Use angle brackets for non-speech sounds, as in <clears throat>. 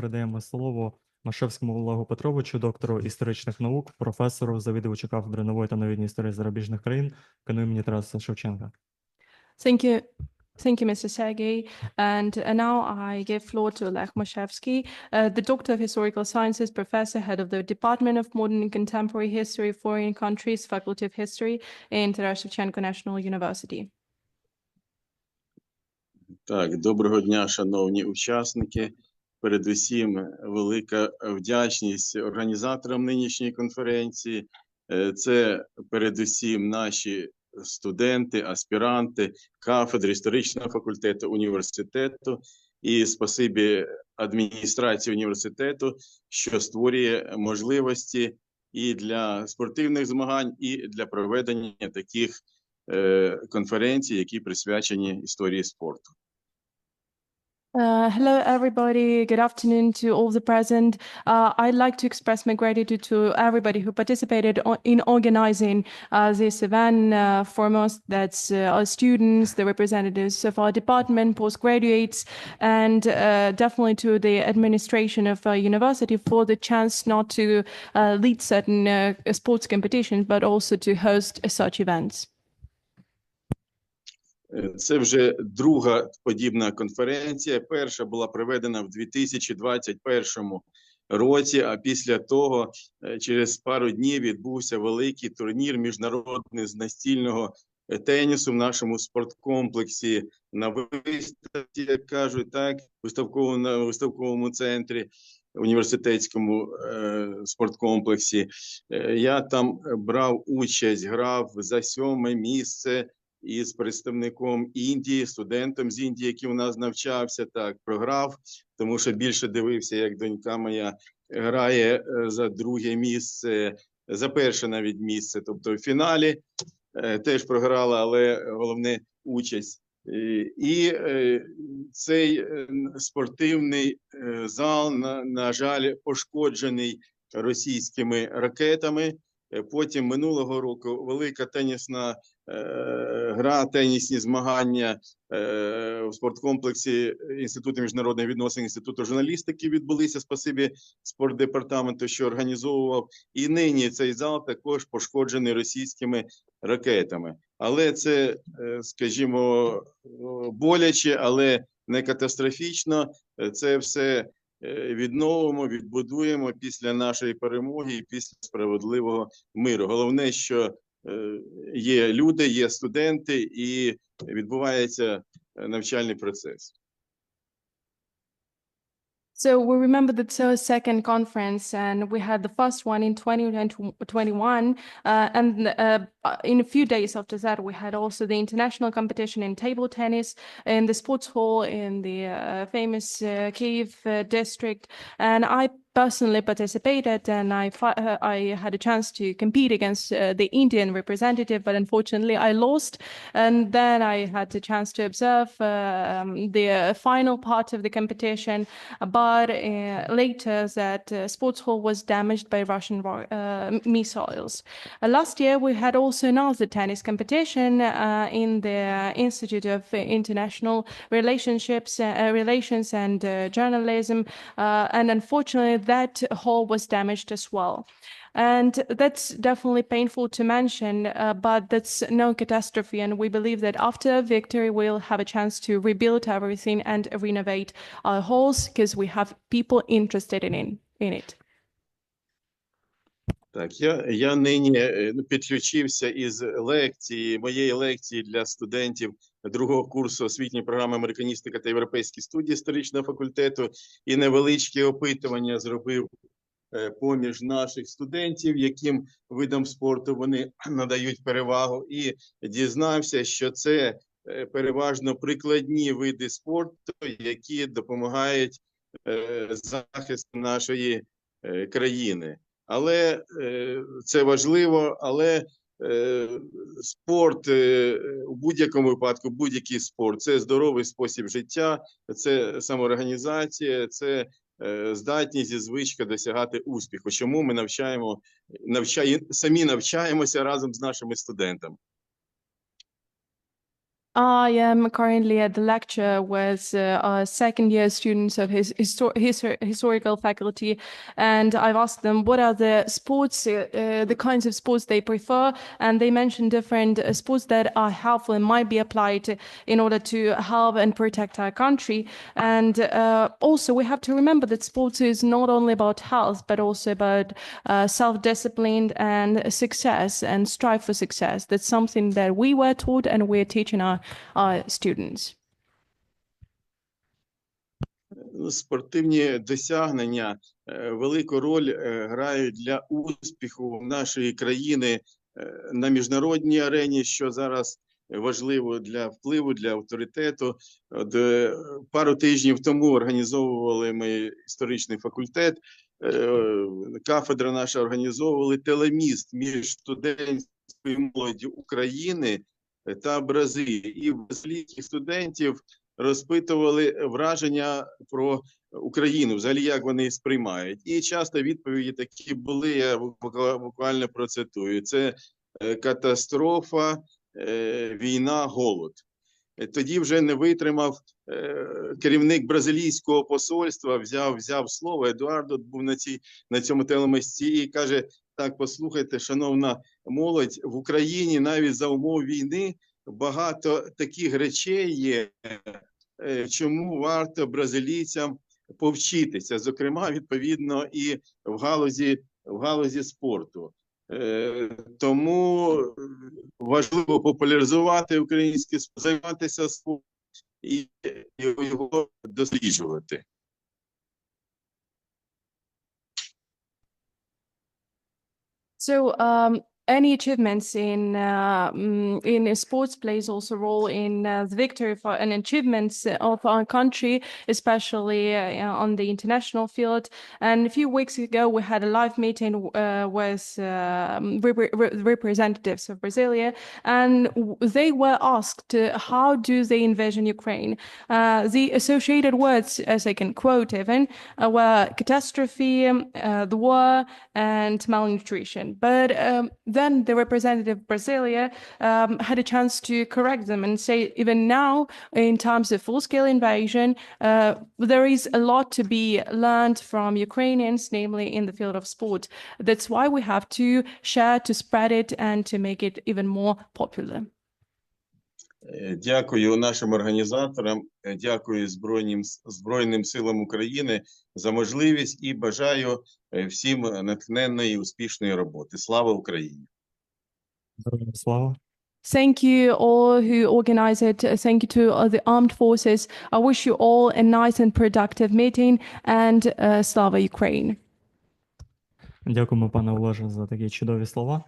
передаємо слово Машевському Олегу Петровичу, доктору історичних наук, професору, завідувачу кафедри нової та новітньої історії зарубіжних країн, КНУ імені Тараса Шевченка. Thank you. Thank you, Mr. Sergey. And uh, now I give floor to Oleg Moshevsky, uh, the Doctor of Historical Sciences, Professor, Head of the Department of Modern and Contemporary History, Foreign Countries, Faculty of History in Taras Shevchenko National University. Так, доброго дня, шановні учасники. Передусім, велика вдячність організаторам нинішньої конференції. Е, Це передусім наші студенти, аспіранти кафедри історичного факультету університету і спасибі адміністрації університету, що створює можливості і для спортивних змагань, і для проведення таких е, конференцій, які присвячені історії спорту. Uh, hello, everybody. Good afternoon to all the present. Uh, I'd like to express my gratitude to everybody who participated in organizing uh, this event. Uh, foremost, that's uh, our students, the representatives of our department, postgraduates, and uh, definitely to the administration of our university for the chance not to lead certain sports competitions, but also to host such events. Е, Це вже друга подібна конференція. Перша була проведена в 2021 році. А після того, е, через пару днів, відбувся великий турнір міжнародний з настільного е, тенісу в нашому спорткомплексі на виставці, як кажуть, так виставковому виставковому центрі. Університетському е, спорткомплексі Е, я там брав участь, грав за сьоме місце із представником Індії, студентом з Індії, який у нас навчався, так програв, тому що більше дивився, як донька моя грає е, за друге місце, за перше навіть місце. Тобто в фіналі е, теж програла, але головне участь. Е, І цей спортивний зал, на, на жаль, пошкоджений російськими ракетами. Потім минулого року велика тенісна гра, тенісні змагання е, в спорткомплексі Інституту міжнародних відносин, Інституту журналістики відбулися. Спасибі спортдепартаменту, що організовував. І нині цей зал також пошкоджений російськими ракетами. Але це, е, скажімо, боляче, але не катастрофічно. Е, Це все е, відновимо, відбудуємо після нашої перемоги і після справедливого миру. Головне, що е, є люди, є студенти, і відбувається е, навчальний процес. So we remember the so- second conference, and we had the first one in 2021. Uh, and uh, uh, in a few days after that, we had also the international competition in table tennis in the sports hall in the uh, famous uh, Kiev uh, district. And I personally participated, and I uh, I had a chance to compete against the Indian representative, but unfortunately I lost. And then I had the chance to observe um, the final part of the competition but later that sports hall was damaged by Russian missiles. Last year, we had also another tennis competition uh, in the Institute of International Relationships, uh, uh, Relations and uh, Journalism, uh, and unfortunately, that hall was damaged as well. And that's definitely painful to mention, uh, but that's no catastrophe. And we believe that after victory, we'll have a chance to rebuild everything and renovate our halls because we have people interested in, in, in it. Так, я, я нині е, підключився із лекції, моєї лекції для студентів другого курсу освітньої програми Американістика та європейські студії історичного факультету і невеличке опитування зробив е, поміж наших студентів, яким видам спорту вони <clears throat> надають перевагу, і дізнався, що це е, переважно прикладні види спорту, які допомагають захисту нашої країни але е, це важливо. Але е, спорт е, у будь-якому випадку, будь-який спорт це здоровий спосіб життя, це самоорганізація, це здатність і звичка досягати успіху. Чому ми навчаємо навчає, самі навчаємося разом з нашими студентами? I am currently at the lecture with uh, uh, second year students of his histor- histor- historical faculty, and I've asked them what are the sports, uh, uh, the kinds of sports they prefer, and they mentioned different uh, sports that are helpful and might be applied in order to help and protect our country. And uh, also, we have to remember that sports is not only about health, but also about uh, self-discipline and success and strive for success. That's something that we were taught and we're teaching our students. Ну, Спортивні досягнення е, велику роль е, грають для успіху нашої країни е, на міжнародній арені, що зараз важливо для впливу, для авторитету. От, пару тижнів тому організовували ми історичний факультет. Кафедра наша організовували телеміст між студентською молоддю України та Бразилії. І бразилійських студентів розпитували враження про Україну, взагалі як вони сприймають. І часто відповіді такі були. Я буквально процитую: це е, катастрофа, е, війна, голод. Е, Тоді вже не витримав керівник бразилійського посольства, взяв, взяв слово. Едуардо був на цій на цьому телемості і каже: Так, послухайте, шановна молодь, в Україні навіть за умов війни багато таких речей є, е, чому варто бразилійцям повчитися, зокрема, відповідно, і в галузі, в галузі спорту. Е, Тому важливо популяризувати український спорт, займатися спортом і його досліджувати. So, um, any achievements in uh, mm, in sports plays also a role in uh, the victory for and achievements of our country, especially uh, on the international field. And a few weeks ago, we had a live meeting uh, with um, repre- representatives of Brasilia, and they were asked uh, how do they envision Ukraine. Uh, the associated words, as I can quote even, were catastrophe, the war, and malnutrition. But um, then the representative of Brasilia um, had a chance to correct them and say, even now, in times of full-scale invasion, uh, there is a lot to be learned from Ukrainians, namely in the field of sport. That's why we have to share, to spread it, and to make it even more popular. Е, Дякую нашим організаторам, е, дякую Збройним, Збройним силам України за можливість і бажаю е, всім натхненної успішної роботи. Слава Україні! Слава. Thank you all who organize it. Uh, Thank you to all the armed forces. I wish you all a nice and productive meeting and uh, Slava Ukraine. Дякуємо, пане Олеже, за такі чудові слова.